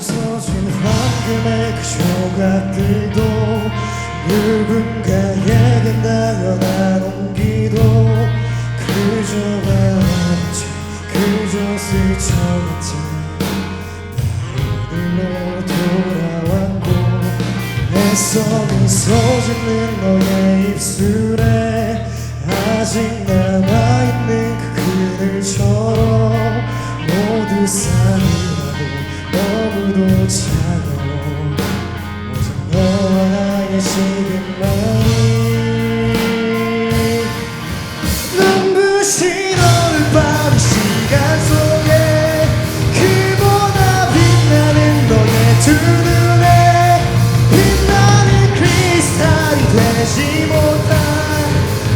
부서진 황금의 그 조각들도 누군가에게 나눠 옮기도 그저 바람지 그저 스쳐갔지. 나로 돌아왔고 내 손이 쏟는 너의 입술에 아직 남아있는 그 그늘처럼 모두 싸늘 너무도 차가워 오직 너와 나의 시간만이 눈부신 오늘 밤 시간 속에 그보다 빛나는 너의 두 눈에 빛나는 크리스탈이 되지 못한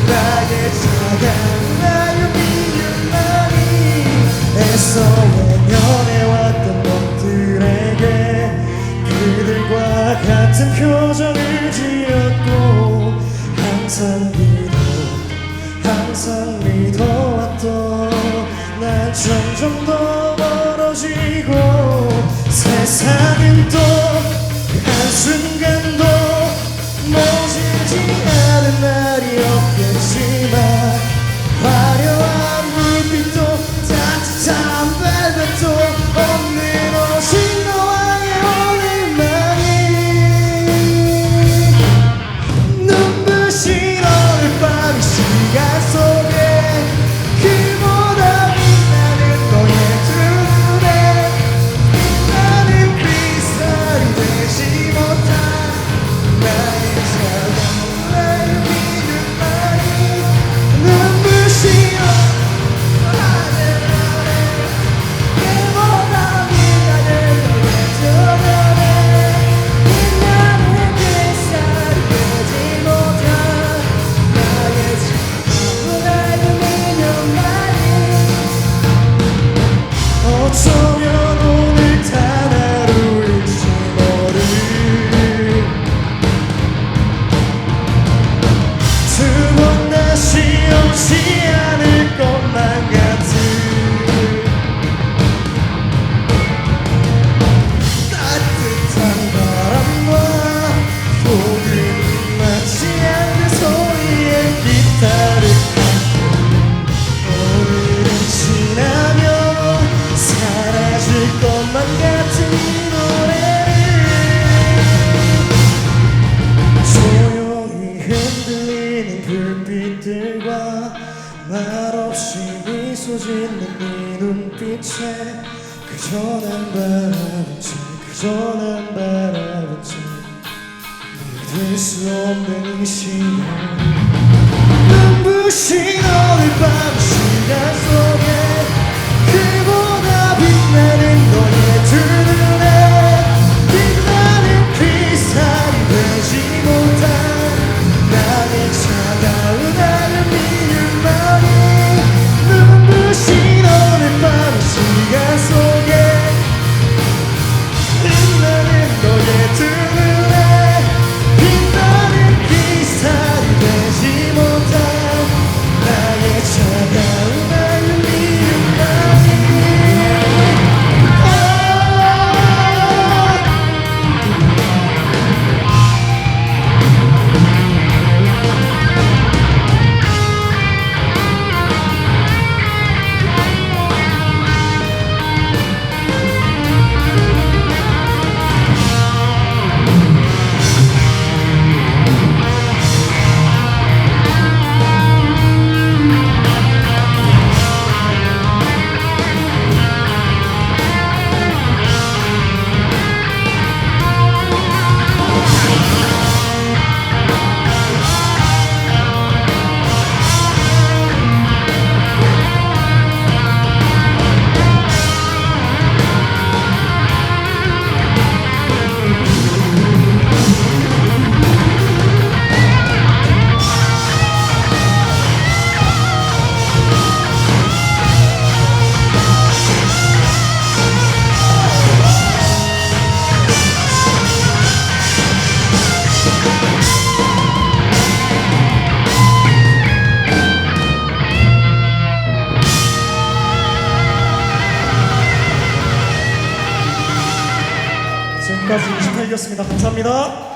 나의 차가운 나의 미움만이 애써 표정을 지었고 항상 믿어 항상 믿어왔던 난 점점 더 네 눈빛에 그저 난 바라보지 그저 난 바라보지. 믿을 수 없는 이 시간 눈 지금까지 28기였습니다. 감사합니다.